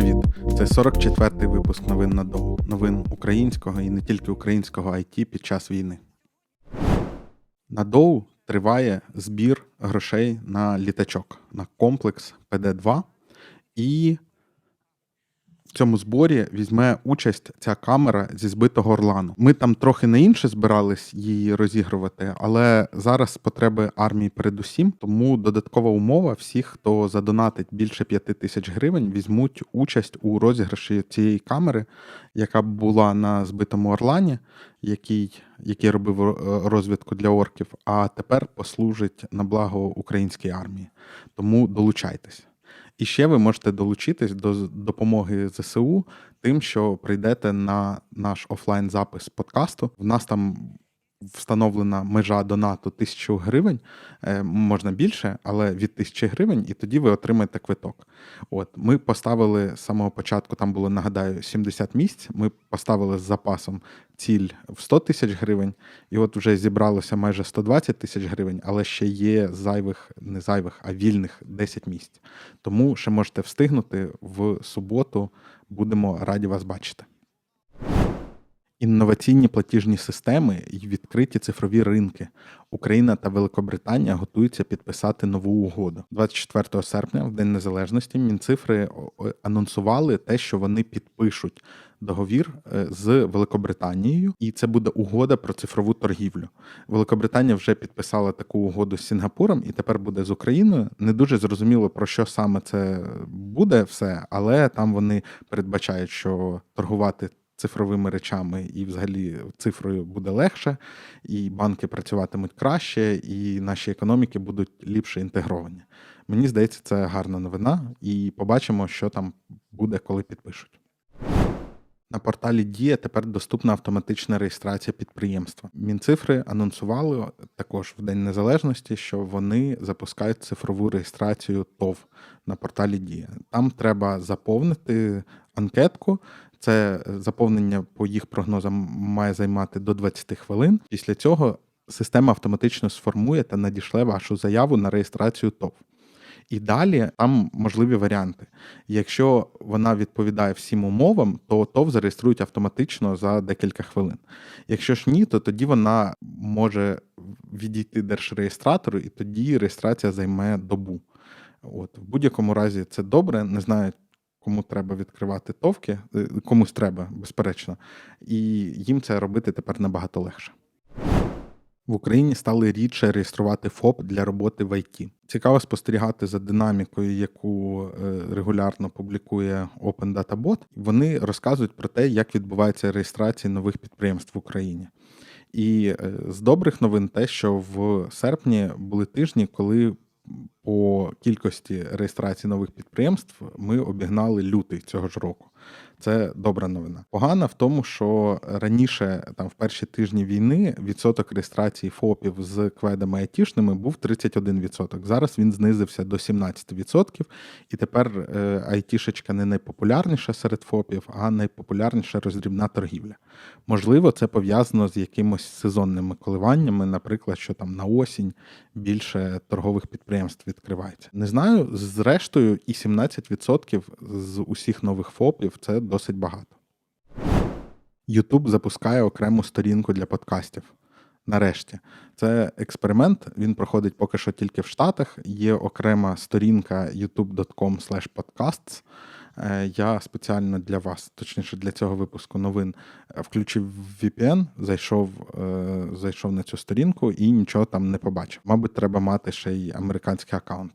Привіт! Це 44-й випуск новин на Доу. Новин українського і не тільки українського IT під час війни. На Доу триває збір грошей на літачок, на комплекс ПД-2. І в цьому зборі візьме участь ця камера зі збитого Орлану. Ми там трохи на інше збирались її розігрувати, але зараз потреби армії передусім. Тому додаткова умова: всіх, хто задонатить більше 5 тисяч гривень, візьмуть участь у розіграші цієї камери, яка була на збитому Орлані, який, який робив е, розвідку для орків, а тепер послужить на благо українській армії. Тому долучайтесь. І ще ви можете долучитись до допомоги ЗСУ тим, що прийдете на наш офлайн запис подкасту. В нас там встановлена межа донату 1000 гривень, е, можна більше, але від 1000 гривень, і тоді ви отримаєте квиток. От ми поставили з самого початку, там було нагадаю 70 місць. Ми поставили з запасом ціль в 100 тисяч гривень, і от вже зібралося майже 120 тисяч гривень, але ще є зайвих, не зайвих, а вільних 10 місць. Тому ще можете встигнути в суботу. Будемо раді вас бачити. Інноваційні платіжні системи і відкриті цифрові ринки. Україна та Великобританія готуються підписати нову угоду. 24 серпня, в День Незалежності, Мінцифри анонсували те, що вони підпишуть договір е, з Великобританією, і це буде угода про цифрову торгівлю. Великобританія вже підписала таку угоду з Сінгапуром і тепер буде з Україною. Не дуже зрозуміло про що саме це буде все, але там вони передбачають, що торгувати цифровими речами і взагалі цифрою буде легше, і банки працюватимуть краще, і наші економіки будуть ліпше інтегровані. Мені здається, це гарна новина, і побачимо, що там буде, коли підпишуть. На порталі Дія тепер доступна автоматична реєстрація підприємства. Мінцифри анонсували також в День Незалежності, що вони запускають цифрову реєстрацію ТОВ на порталі Дія. Там треба заповнити анкетку. Це заповнення по їх прогнозам має займати до 20 хвилин. Після цього система автоматично сформує та надішле вашу заяву на реєстрацію ТОВ. І далі там можливі варіанти. Якщо вона відповідає всім умовам, то ТОВ зареєструють автоматично за декілька хвилин. Якщо ж ні, то тоді вона може відійти держреєстратору, і тоді реєстрація займе добу. От в будь-якому разі це добре. Не знаю, кому треба відкривати товки, е, комусь треба, безперечно, і їм це робити тепер набагато легше. В Україні стали рідше реєструвати ФОП для роботи в ІТ. Цікаво спостерігати за динамікою, яку е, регулярно публікує Open Data Bot. Вони розказують про те, як відбувається реєстрація нових підприємств в Україні. І е, з добрих новин те, що в серпні були тижні, коли по кількості реєстрації нових підприємств ми обігнали лютий цього ж року. Це добра новина. Погана в тому, що раніше, там в перші тижні війни, відсоток реєстрації ФОПів з кведами айтішними був 31%. Зараз він знизився до 17%, і тепер е, айтішечка не найпопулярніша серед ФОПів, а найпопулярніша роздрібна торгівля. Можливо, це пов'язано з якимось сезонними коливаннями, наприклад, що там на осінь більше торгових підприємств відкривається. Не знаю, зрештою, і 17% з усіх нових ФОПів це досить багато. YouTube запускає окрему сторінку для подкастів. Нарешті, це експеримент. Він проходить поки що тільки в Штатах. Є окрема сторінка youtube.com podcasts. Е, Я спеціально для вас, точніше для цього випуску новин, е, включив VPN, зайшов, е, зайшов на цю сторінку і нічого там не побачив. Мабуть, треба мати ще й американський аккаунт,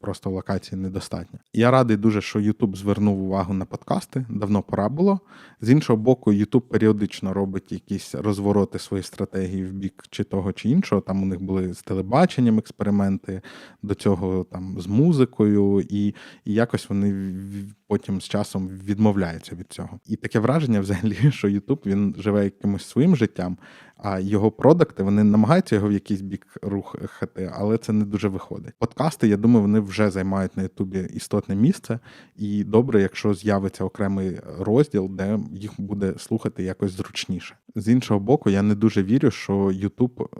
просто локації недостатньо. Я радий дуже, що YouTube звернув увагу на подкасти. Давно пора було. З іншого боку, YouTube періодично робить якісь розвороти своєї стратегії в бік чи того, чи іншого. Там у них були з телебаченням експерименти, до цього там з музикою, і, і якось вони потім з часом відмовляється від цього. І таке враження, взагалі, що Ютуб він живе якимось своїм життям, А його продукти вони намагаються його в якийсь бік рухати, але це не дуже виходить. Подкасти, я думаю, вони вже займають на Ютубі істотне місце, і добре, якщо з'явиться окремий розділ, де їх буде слухати якось зручніше. З іншого боку, я не дуже вірю, що Ютуб е,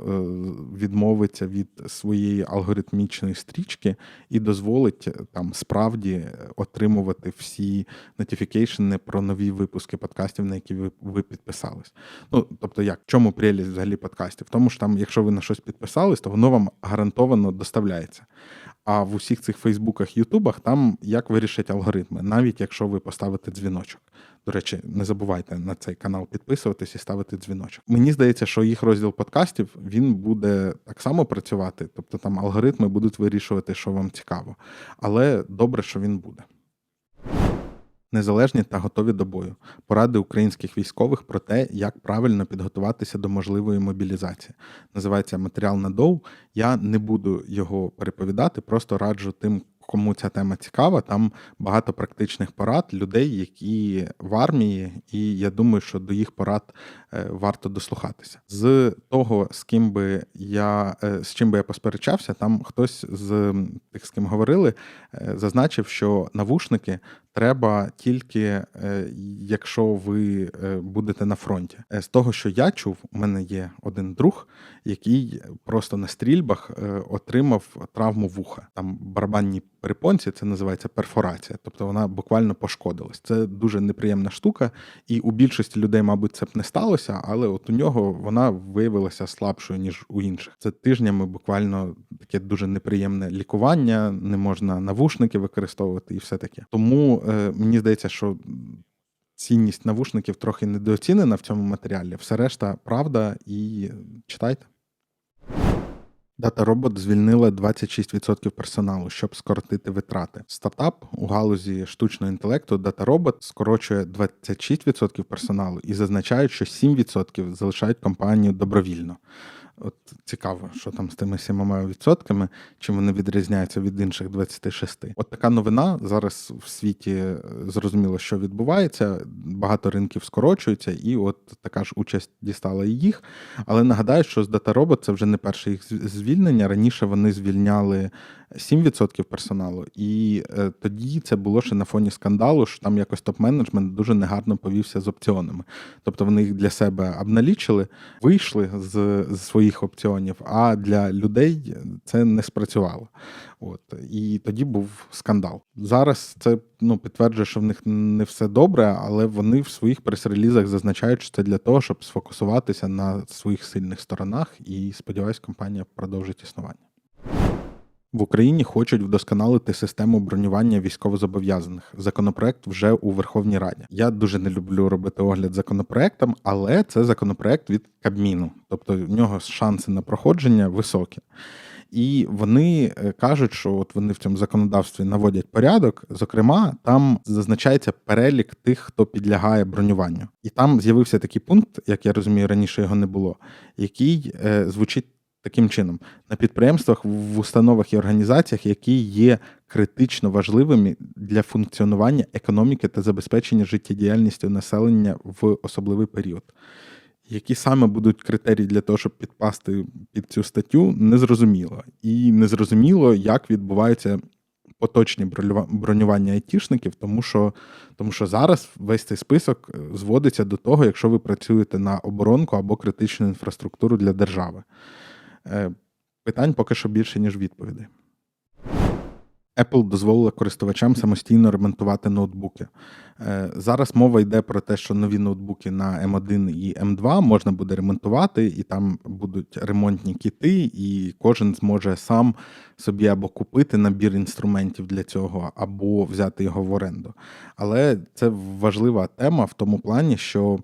відмовиться від своєї алгоритмічної стрічки і дозволить е, там справді отримувати всі нотифікейшени про нові випуски подкастів, на які ви, підписались. Ну тобто, як чому прелість взагалі подкастів? Тому що там, якщо ви на щось підписались, то воно вам гарантовано доставляється. А в усіх цих Фейсбуках, Ютубах там як вирішать алгоритми, навіть якщо ви поставите дзвіночок. До речі, не забувайте на цей канал підписуватись і ставити дзвіночок. Мені здається, що їх розділ подкастів він буде так само працювати, тобто там алгоритми будуть вирішувати, що вам цікаво. Але добре, що він буде. Незалежні та готові до бою. Поради українських військових про те, як правильно підготуватися до можливої мобілізації. Називається матеріал на доу. Я не буду його переповідати, просто раджу тим, кому ця тема цікава. Там багато практичних порад людей, які в армії, і я думаю, що до їх порад е, варто дослухатися. З того, з ким би я е, з чим би я посперечався, там хтось з тих, з ким говорили, е, зазначив, що навушники треба тільки якщо ви будете на фронті. З того, що я чув, у мене є один друг, який просто на стрільбах отримав травму вуха. Там барабанні перепонці, це називається перфорація, тобто вона буквально пошкодилась. Це дуже неприємна штука, і у більшості людей, мабуть, це б не сталося, але от у нього вона виявилася слабшою ніж у інших. Це тижнями буквально таке дуже неприємне лікування, не можна навушники використовувати і все таке. Тому е, мені здається, що. Цінність навушників трохи недооцінена в цьому матеріалі. Все решта правда і читайте. Дата Робот звільнила 26% персоналу, щоб скоротити витрати. Стартап у галузі штучного інтелекту Data Robot скорочує 26% персоналу і зазначають, що 7% залишають компанію добровільно. От цікаво, що там з тими 7%, чим вони відрізняються від інших 26. От така новина зараз в світі е, зрозуміло, що відбувається. Багато ринків скорочуються, і от така ж участь дістала і їх. Але нагадаю, що з DataRobot це вже не перше їх звільнення. Раніше вони звільняли 7% персоналу, і е, тоді це було ще на фоні скандалу, що там якось топ-менеджмент дуже негарно повівся з опціонами. Тобто вони їх для себе обналічили, вийшли з, з своїх опціонів, а для людей це не спрацювало. От І тоді був скандал. Зараз це ну, підтверджує, що в них не все добре, але вони в своїх прес-релізах зазначають, що це для того, щоб сфокусуватися на своїх сильних сторонах, і сподіваюсь, компанія продовжить існування. В Україні хочуть вдосконалити систему бронювання військовозобов'язаних. Законопроект вже у Верховній Раді. Я дуже не люблю робити огляд законопроектам, але це законопроект від Кабміну, тобто в нього шанси на проходження високі. І вони е, кажуть, що от вони в цьому законодавстві наводять порядок. Зокрема, там зазначається перелік тих, хто підлягає бронюванню, і там з'явився такий пункт, як я розумію, раніше його не було, який е, звучить таким чином на підприємствах, в установах і організаціях, які є критично важливими для функціонування економіки та забезпечення життєдіяльністю населення в особливий період. Які саме будуть критерії для того, щоб підпасти під цю статтю, незрозуміло. І незрозуміло, як відбуваються поточні бронювання айтішників, тому що тому що зараз весь цей список е, зводиться до того, якщо ви працюєте на оборонку або критичну інфраструктуру для держави. Е, питань поки що більше, ніж відповідей. Apple дозволила користувачам самостійно ремонтувати ноутбуки. Е, зараз мова йде про те, що нові ноутбуки на M1 і M2 можна буде ремонтувати, і там будуть ремонтні кіти, і кожен зможе сам собі або купити набір інструментів для цього, або взяти його в оренду. Але це важлива тема в тому плані, що.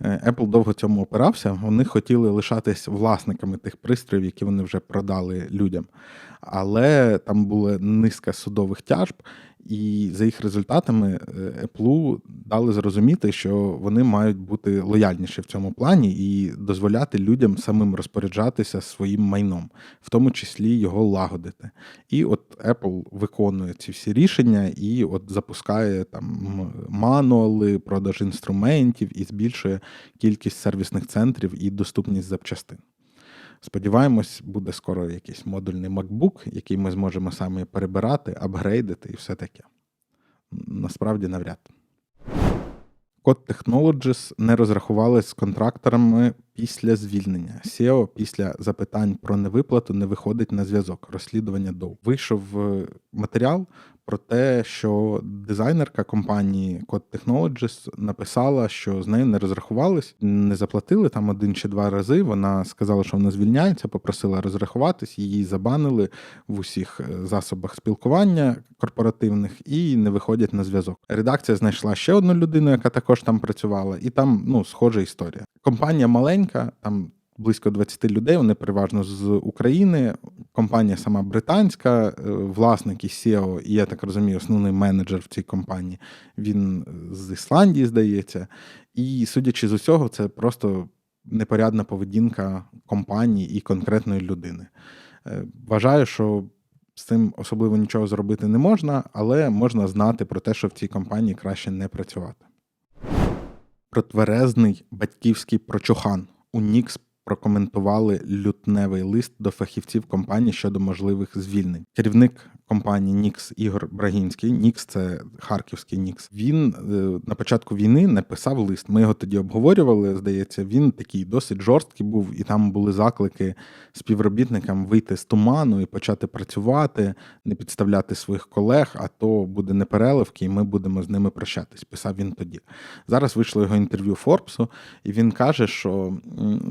Е, Apple довго цьому опирався. Вони хотіли лишатись власниками тих пристроїв, які вони вже продали людям. Але там була низка судових тяжб, І за їх результатами е, Apple дали зрозуміти, що вони мають бути лояльніші в цьому плані і дозволяти людям самим розпоряджатися своїм майном, в тому числі його лагодити. І от Apple виконує ці всі рішення і от запускає там мануали, продаж інструментів і збільшує кількість сервісних центрів і доступність запчастин. Сподіваємось, буде скоро якийсь модульний MacBook, який ми зможемо самі перебирати, апгрейдити і все таке. Насправді навряд. Code Technologies не розрахувалися з контракторами після звільнення. SEO після запитань про невиплату не виходить на зв'язок. Розслідування ДОУ. Вийшов е, матеріал про те, що дизайнерка компанії Code Technologies написала, що з нею не розрахувались, не заплатили там один чи два рази. Вона сказала, що вона звільняється, попросила розрахуватись, її забанили в усіх е, засобах спілкування корпоративних і не виходять на зв'язок. Редакція знайшла ще одну людину, яка також там працювала, і там ну схожа історія. Компанія маленька, там близько 20 людей. Вони переважно з України. Компанія сама британська, е, власник і SEO, і я так розумію, основний менеджер в цій компанії. Він з Ісландії, здається. І судячи з усього, це просто непорядна поведінка компанії і конкретної людини. Е, вважаю, що з цим особливо нічого зробити не можна, але можна знати про те, що в цій компанії краще не працювати. Протверезний батьківський прочухан у Нікс прокоментували лютневий лист до фахівців компанії щодо можливих звільнень. Керівник компанії Нікс Ігор Брагінський, Нікс це харківський Нікс. Він е, на початку війни написав лист. Ми його тоді обговорювали. Здається, він такий досить жорсткий був, і там були заклики співробітникам вийти з туману і почати працювати, не підставляти своїх колег. А то буде непереливки, і ми будемо з ними прощатись. Писав він тоді. Зараз вийшло його інтерв'ю Форбсу, і він каже, що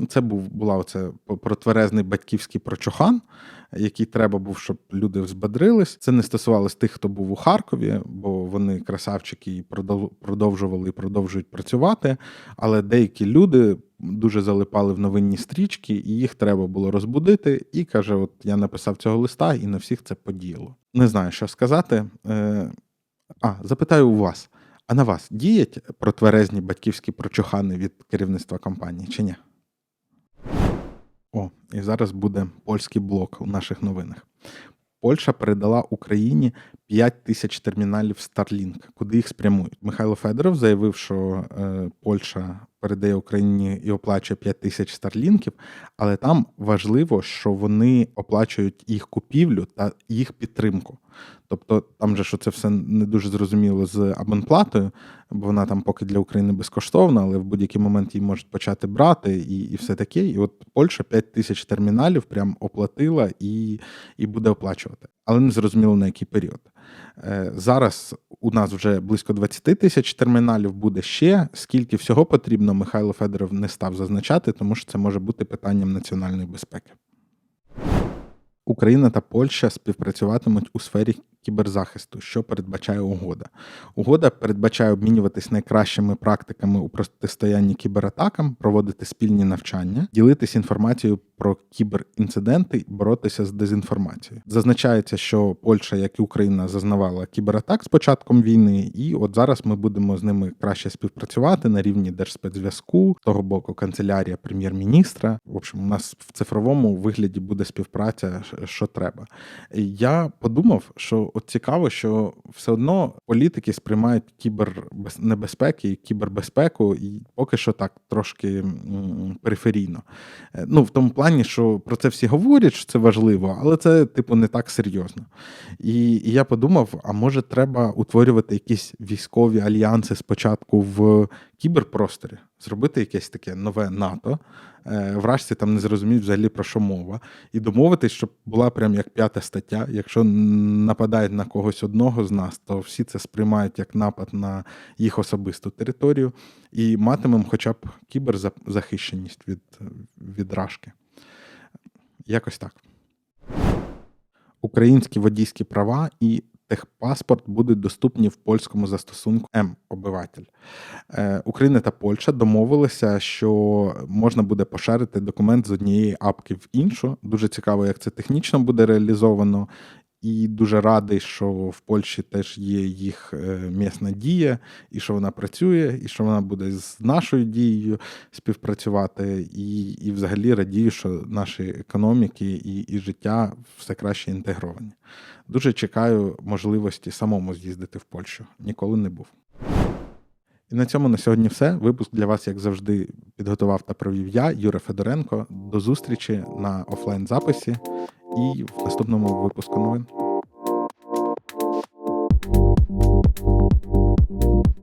це був була оце протверезний батьківський прочохан який треба був, щоб люди взбадрились. Це не стосувалось тих, хто був у Харкові, бо вони красавчики і продовжували і продовжують працювати. Але деякі люди дуже залипали в новинні стрічки, і їх треба було розбудити. І каже: От я написав цього листа, і на всіх це подіяло. Не знаю, що сказати. Е, а, запитаю у вас. А на вас діють протверезні батьківські прочухани від керівництва компанії чи ні? О, і зараз буде польський блок у наших новинах. Польща передала Україні 5 тисяч терміналів Starlink, куди їх спрямують. Михайло Федоров заявив, що е, Польща передає Україні і оплачує 5 тисяч старлінків, але там важливо, що вони оплачують їх купівлю та їх підтримку. Тобто там же що це все не дуже зрозуміло з абонплатою, бо вона там поки для України безкоштовна, але в будь-який момент її можуть почати брати і і все таке. І от Польща 5 тисяч терміналів прям оплатила і, і буде оплачувати. Але не зрозуміло на який період. Е, зараз у нас вже близько 20 тисяч терміналів буде ще. Скільки всього потрібно, Михайло Федоров не став зазначати, тому що це може бути питанням національної безпеки. Україна та Польща співпрацюватимуть у сфері кіберзахисту, що передбачає угода. Угода передбачає обмінюватись найкращими практиками у протистоянні кібератакам, проводити спільні навчання, ділитись інформацією про кіберінциденти боротися з дезінформацією. Зазначається, що Польща, як і Україна, зазнавала кібератак з початком війни, і от зараз ми будемо з ними краще співпрацювати на рівні держспецзв'язку, того боку канцелярія прем'єр-міністра. В общем, у нас в цифровому вигляді буде співпраця, що треба. Я подумав, що от цікаво, що все одно політики сприймають кібернебезпеки і кібербезпеку, і поки що так трошки периферійно. Е, ну в тому плані що про це всі говорять, що це важливо, але це, типу, не так серйозно. І, і я подумав: а може, треба утворювати якісь військові альянси спочатку в кіберпросторі, зробити якесь таке нове НАТО. Е, вражці там не зрозуміють взагалі про що мова, і домовитись, щоб була прям як п'ята стаття. Якщо нападають на когось одного з нас, то всі це сприймають як напад на їх особисту територію, і матимемо хоча б кіберзахищеність від, від рашки. Якось так. Українські водійські права і техпаспорт будуть доступні в польському застосунку М-обиватель. Е, Україна та Польща домовилися, що можна буде поширити документ з однієї апки в іншу. Дуже цікаво, як це технічно буде реалізовано. І дуже радий, що в Польщі теж є їх е, місна дія, і що вона працює, і що вона буде з нашою дією співпрацювати. І, і взагалі радію, що наші економіки і, і життя все краще інтегровані. Дуже чекаю можливості самому з'їздити в Польщу. Ніколи не був. І на цьому на сьогодні все. Випуск для вас, як завжди, підготував та провів я, Юра Федоренко. До зустрічі на офлайн записі і в наступному випуску новин.